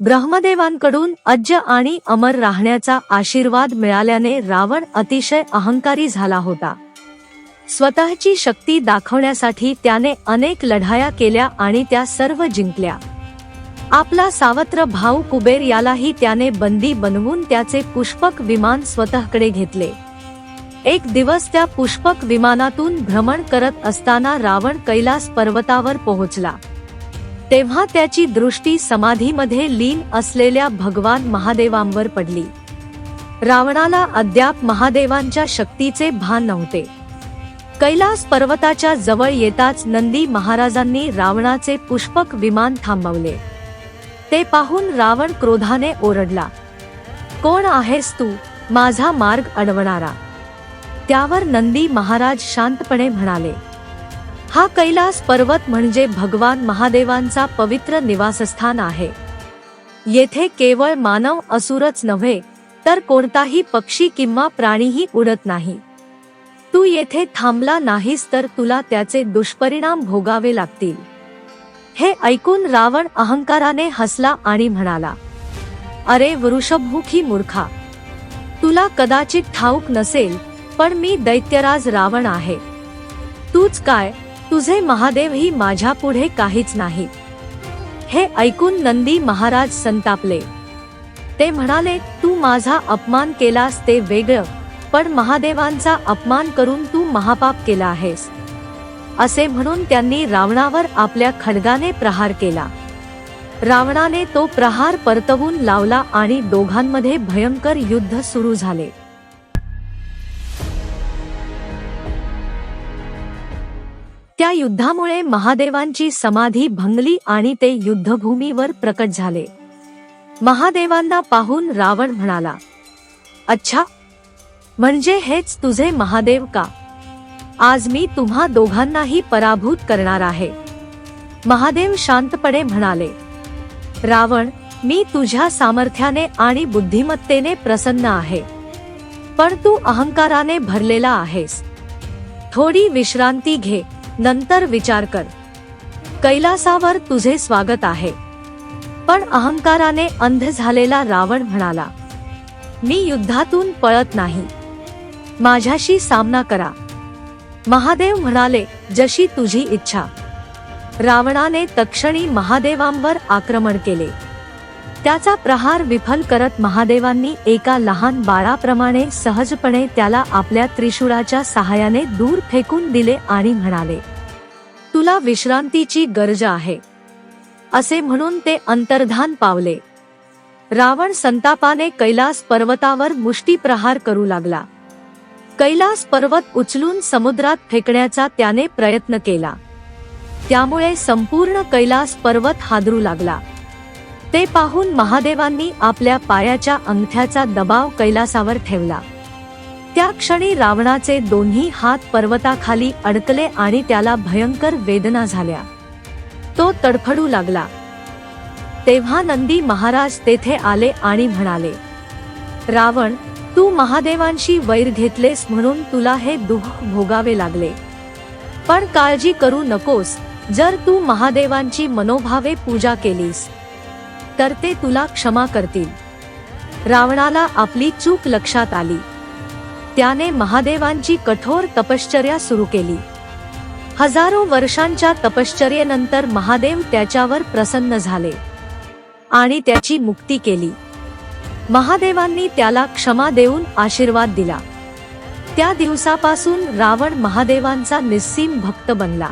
ब्रह्मदेवांकडून अज्ज आणि अमर राहण्याचा आशीर्वाद मिळाल्याने रावण अतिशय अहंकारी झाला होता. स्वतःची शक्ती दाखवण्यासाठी त्याने अनेक लढाया केल्या आणि त्या सर्व जिंकल्या. आपला सावत्र भाऊ कुबेर यालाही त्याने बंदी बनवून त्याचे पुष्पक विमान स्वतःकडे घेतले. एक दिवस त्या पुष्पक विमानातून भ्रमण करत असताना रावण कैलास पर्वतावर पोहोचला. तेव्हा त्याची दृष्टी समाधीमध्ये लीन असलेल्या भगवान महादेवांवर पडली. रावणाला अद्याप महादेवांच्या शक्तीचे भान नव्हते. कैलास पर्वताच्या जवळ येताच नंदी महाराजांनी रावणाचे पुष्पक विमान थांबवले. ते पाहून रावण क्रोधाने ओरडला कोण आहेस तू? माझा मार्ग अडवणारा. त्यावर नंदी महाराज शांतपणे म्हणाले हा कैलास पर्वत म्हणजे भगवान महादेवांचा पवित्र निवासस्थान आहे. येथे केवळ मानव असुरच नव्हे तर कोणताही पक्षी किंवा प्राणीही उडत नाही. तू येथे थांबला नाहीस तर तुला त्याचे दुष्परिणाम भोगावे लागतील. हे ऐकून रावण अहंकाराने हसला आणि म्हणाला अरे वृषभमुखी मूर्खा तुला कदाचित ठाऊक नसेल पण मी दैत्यराज रावण आहे. तूच काय तुझे महादेव ही माझ्या पुढे काहीच नाही. हे ऐकून नंदी महाराज संतापले. ते म्हणाले तू माझा अपमान केलास ते वेगळं पण महादेवांचा अपमान करून तू महापाप केला आहेस. असे म्हणून त्यांनी रावणावर आपल्या खडगाने प्रहार केला. रावणाने तो प्रहार परतवून लावला आणि दोघांमध्ये भयंकर युद्ध सुरू झाले. त्या युद्धामुळे महादेवांची समाधी भंगली आणि ते युद्धभूमीवर प्रकट झाले. महादेवांना पाहून रावण म्हणाला अच्छा म्हणजे हेच तुझे महादेव का? आज मी तुम्हा दोघांनाही पराभूत करणार आहे. महादेव शांतपणे म्हणाले रावण मी तुझ्या सामर्थ्याने आणि बुद्धिमत्तेने प्रसन्न आहे पण तू अहंकाराने भरलेला आहेस. थोडी विश्रांती घे नंतर विचार कर. कैलासावर तुझे स्वागत आहे. पण अहंकाराने अंध झालेला रावण म्हणाला मी युद्धातून पळत नाही. माझ्याशी सामना करा. महादेव म्हणाले जशी तुझी इच्छा. रावणाने तक्षणी महादेवांवर आक्रमण केले. त्याचा प्रहार विफल करत महादेवांनी एका लहान बाळाप्रमाणे सहजपणे त्याला आपल्या त्रिशूळाच्या सहाय्याने दूर फेकून दिले आणि म्हणाले तुला विश्रांतीची गरज आहे. असे म्हणून ते अंतर्धान पावले. रावण संतापाने कैलास पर्वतावर मुष्टी प्रहार करू लागला. कैलास पर्वत उचलून समुद्रात फेकण्याचा त्याने प्रयत्न केला. त्यामुळे संपूर्ण कैलास पर्वत हादरू लागला. ते पाहून महादेवांनी आपल्या पायाच्या अंगठ्याचा दबाव कैलासावर ठेवला. त्या क्षणी रावणाचे दोन्ही हात पर्वताखाली अडकले आणि त्याला भयंकर वेदना झाल्या. तो तडफडू लागला. तेव्हा नंदी महाराज तेथे आले आणि म्हणाले रावण तू महादेवांशी वैर घेतलेस म्हणून तुला हे दुःख भोगावे लागले. पण काळजी करू नकोस. जर तू महादेवांची मनोभावे पूजा केलीस तर ते तुला क्षमा करतील. रावणाला आपली चूक लक्षात आली. त्याने महादेवांची कठोर तपश्चर्या सुरू केली. हजारो वर्षांच्या तपश्चर्येनंतर महादेव त्याच्यावर प्रसन्न झाले आणि त्याची मुक्ती केली. महादेवांनी त्याला क्षमा देऊन आशीर्वाद दिला. त्या दिवसापासून रावण महादेवांचा निस्सीम भक्त बनला.